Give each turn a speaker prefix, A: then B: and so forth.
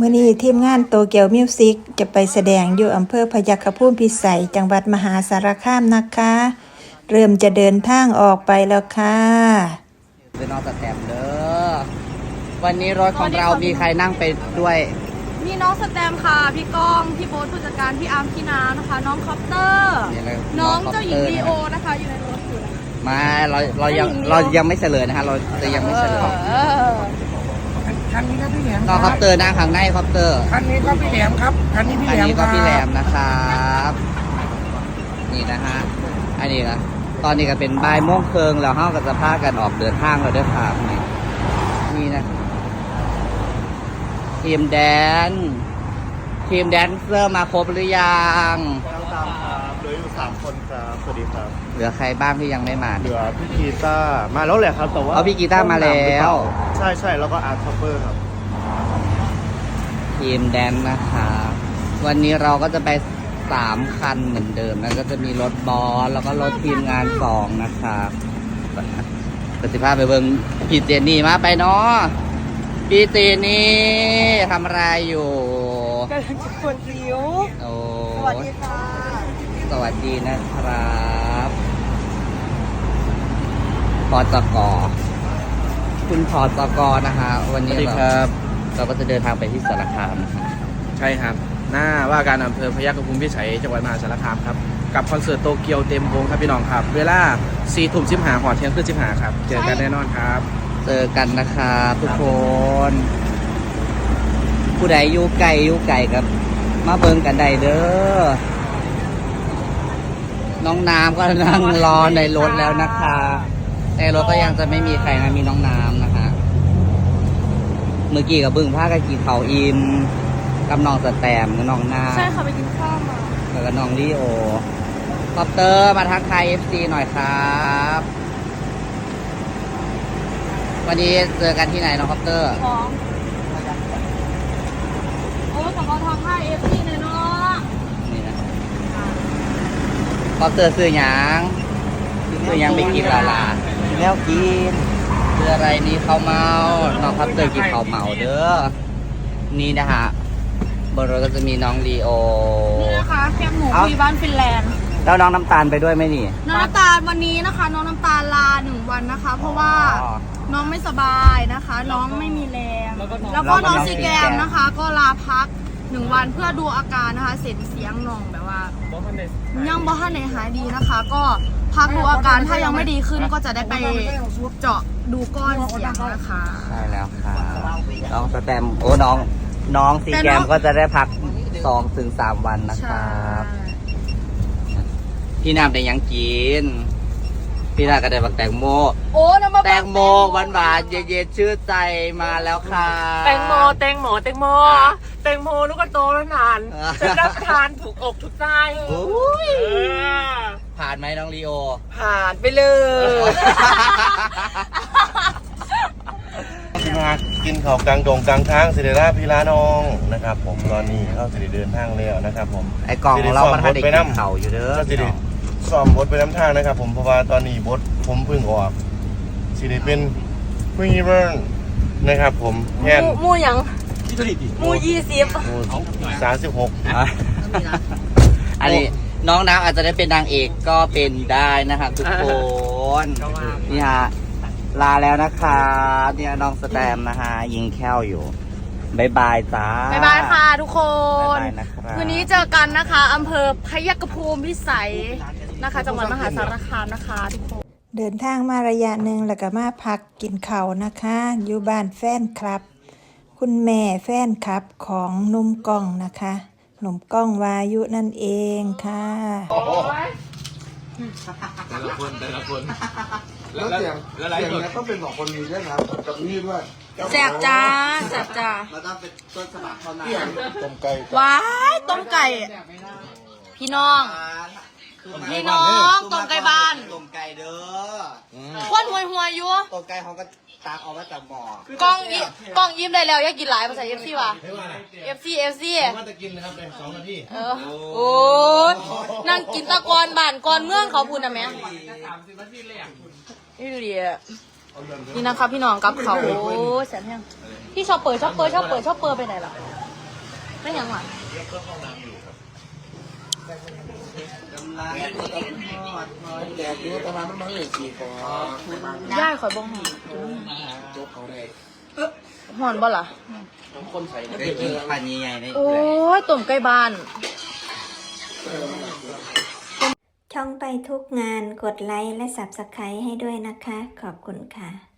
A: มื่อนี้ทีมงานโตเกียวมิวสิกจะไปแสดงอยู่อำเภอพยัคฆภูมิพิสัย จังหวัดมหาสารคามนะคะ เริ่มจะเดินทางออกไปแล้วค่ะ
B: เป็นน้องสแตมเด้อวันนี้รถของเรามีใครนั่งไปด้วย
C: มีน้องสแตมค่ะ พี่ก้อง พี่โบ๊ทผู้จัดการ พี่อาร์ม พี่น้ำนะคะ น้องคอปเตอร์
B: นี่เลย
C: น้อง
B: น้อง
C: เจ้าหญิง
B: คอปเตอร์
C: ลีโอนะคะ อยู่ในรถอยู่นะคะ
B: มาเราเรายังเรายังไม่เฉลยนะฮะเราจะยังไม่เฉลย
C: เออ
D: คันนี้ครับพี่แหลม
B: น้องคอปเตอร์นั่งข้างในคอปเตอร์
D: คันนี้ก็พี่แหลมครับคันนี้พี่
B: อัน
D: แหลม
B: นี้ก็
D: ครับ
B: พี่แหลมนะครับ นี่นะฮะอันนี้นะตอนนี้ก็เป็นบ่ายโมงครึ่งแล้วเฮาก็จะพากันออกเดินทางแล้วเด้วยครับนี่นี่นะทีมแดน ทีมแดนเซอร์มาครบหรือยัง
E: ยังตามครับเหลืออยู่สามคนครับสวัสดีครับ
B: เหลือใครบ้างที่ยังไม่มา
E: เหลือพี่กีตาร์มาแล้วแหละครับแต่ว่า
B: เอาพี่กีตาร์มาแล้ว
E: ใช่ใช่แล้วก็อาร์ตท็อปเปอร์ครับ
B: ทีมแดนนะคะวันนี้เราก็จะไปสามคันเหมือนเดิมนะก็จะมีรถบอสแล้วก็รถทีมงานสองนะคะปฏิภาพไปเบิงพี่เจนนี่มาไปเนาะพี่เจนนี่ทำอะไรอยู่
C: กำลังจะควรสิว
B: โอ้
C: สวัสดีค่ะ
B: สวัสดีนะครับพอจกคุณพอจกนะคะ วันนี้
F: สวัสดี
B: เรา
F: ครับ
B: เราก็จะเดินทางไปที่สารคามนะคะ
F: ใช่ครับ หน้าว่าการอำเภอพยัคฆภูมิพิสัยจังหวัดมหาสารคามครับ กับคอนเสิร์ตโตเกียวเต็มวงครับพี่น้องครับ เวลา4ทุ่มสิบหาหอเที่ยงคืนสิบหาครับ เจอกันแน่นอนครับ
B: เจอกันนะครับทุกคน ผู้ใดอยู่ไกลอยู่ไกลกับ มาเบิ่งกันได้เด้อ น้องน้ำก็นั่งรอในรถแล้วนะคะ ในรถก็ยังจะไม่มีใครนะมีน้องน้ำนะคะ เมื่อกี้กับเบึ้งผ้ากันกีเขาอิมกับน้องสแตมกับน้องน้
C: ใช่ค่ะไปกินข้าวมาำ
B: แล้วก็น้องลีโอคอปเตอร์มาทักทายเอฟซีหน่อยครับ วันนี้เจอกันที่ไหนน้องคอปเตอร์
C: ของโอ้สำหรับทางค่ายเอฟซีเลยเนาะ
B: นี่นะ คอปเตอร์ซื้อหยังซื้อหยังไปกินลาลา
F: แล้วกิน
B: คืออะไรนี่ข้าวเมาน้องคอปเตอร์กินข้าวเมาเด้อนี่นะฮะบนรถก็จะมีน้องลีโอ
C: นี่นะคะแคบหมู
B: เอ้า
C: คุยบ้านฟินแลนด์
B: แล้วน้องน้ำตาลไปด้วยไหมนี่
C: น้องน้ำตาลวันนี้นะคะ น้องน้ำตาลลาหนึ่งวันนะคะ เพราะว่า
B: อ๋อ
C: น้องไม่สบายนะคะ น้องไม่มีแรง แล้วก็น้องซีแกมนะคะ ก็ลาพัก หนึ่งวันเพื่อดูอาการนะคะ เสร็จเสียงน้องแบบว่ายังบ่ทันไหนหายดีนะคะ ก็พักดูอาการถ้ายังไม่ดีขึ้นก็จะได้ไปเจาะดูก้อนเสียงนะคะ
B: ใช่แล้วค่ะน้องสแตมโอ้น้อง น้องซี
C: แต่
B: แก
C: น้
B: ม
C: อง
B: ก็จะได้พักสองถึงสามวันนะค
C: ใช่
B: รับ พี่น้ำได้หยังกิน พี่นาก็ได้บักแตงโม
C: โอ้น้ำมา
B: แตงโมหวานหวานๆเย็นๆชื่อใจมาแล้วค่ะ
G: แตงโมแตงโมแตงโมแตงโมลูกกระโตแล้วนานจะรับทานถูกอกถูกใจ
B: โอ้ย
G: เออ
B: ผ่านไหมน้องลีโอ
G: ผ่านไปเลย
E: มากินเขาวกลางดงกลางทางสิเดราพิลาน้องนะครับ ผมตอนนี้เขาสิได้เดินทางแล้วนะครับ ผม
B: ไอ้กล่องของเรามันทันได้
E: ไป
B: กินเข่าอยู่เด้อ
E: ก็สิได้ ซ้อมบทไปน้ำทางนะครับ ผมเพราะว่าตอนนี้บทผมเพิ่งออกสิได้เป็นผู้ฮีโร่นะครับ ผมแทน
G: มูหยังมูยี่สิบ
E: สามสิบหก
B: อะอันนี้น้องน้ำอาจจะได้เป็นนางเอกก็เป็นได้นะครับทุกคนนี่ฮะลาแล้วนะคะเนี่ยน้องสแตมนะฮะยิงแค้วอยู่บายบายจ้า
C: บ๊ายบายค่ะทุกค
B: บ๊าย
C: น
B: บายนะครับ
C: คืนนี้เจอกันนะคะอำเภอพยัคฆภูมิพิสัย นะคะจังหวัดมหาสารคามนะคะทุกคน
A: เดินทางมาระยะหนึ่งแล้วก็มาพักกินข้าวนะคะ อยู่บ้านแฟนครับ คุณแม่แฟนครับของหนุ่มกล้องนะคะหนุ่มกล้องวายุนั่นเองค่ะ
D: แล้วเสียงเสียงเนี้ต้องเป็นของคนมีด้วยนะกับนี่ด้วย
C: แสบจ้าแสบจ้า
B: เราต้องเป็นต้นฉบับเท่านั้น
E: ต้มไก่
C: ว้ายต้มไก่ พี่น้อง พี่น้องต้มไก่บ้าน
B: ต้มไก่เด้อ
C: ควนหวยหวยอยู่
B: ต้มไก่เขาก็ตักออกมาจากหม้อก
C: ล้องยิ้มกล้องยิ้มได้แล้วอยากกินหลายภาษาเอฟซีว่ะเอฟซีเอฟซี
E: ว่าจะกินนะครับเป็นสองนาที
C: เออโอ้ยนั่งกินตะกอนบ้านกอนเมืองเขาพูดนะแม่นี่ดูดิอะนี่นะคะพี่น้องกับเขาโอ้ยแสนแห้งพี่ชอบเปิดชอบเปิดชอบเปิดชอบเปิดไปไหนล่ะเป็นยัง ไง
D: แจกดูประมาณมันมาเลยสี่กอ
C: ย่ายข่อยบ้องหอนหอนบ่ล่ะ
B: ได้กินพันใหญ่ๆได้
C: โอ้ยต้มไก่บ้าน
H: ช่องไปทุกงานกดไลค์และ Subscribe ให้ด้วยนะคะ ขอบคุณค่ะ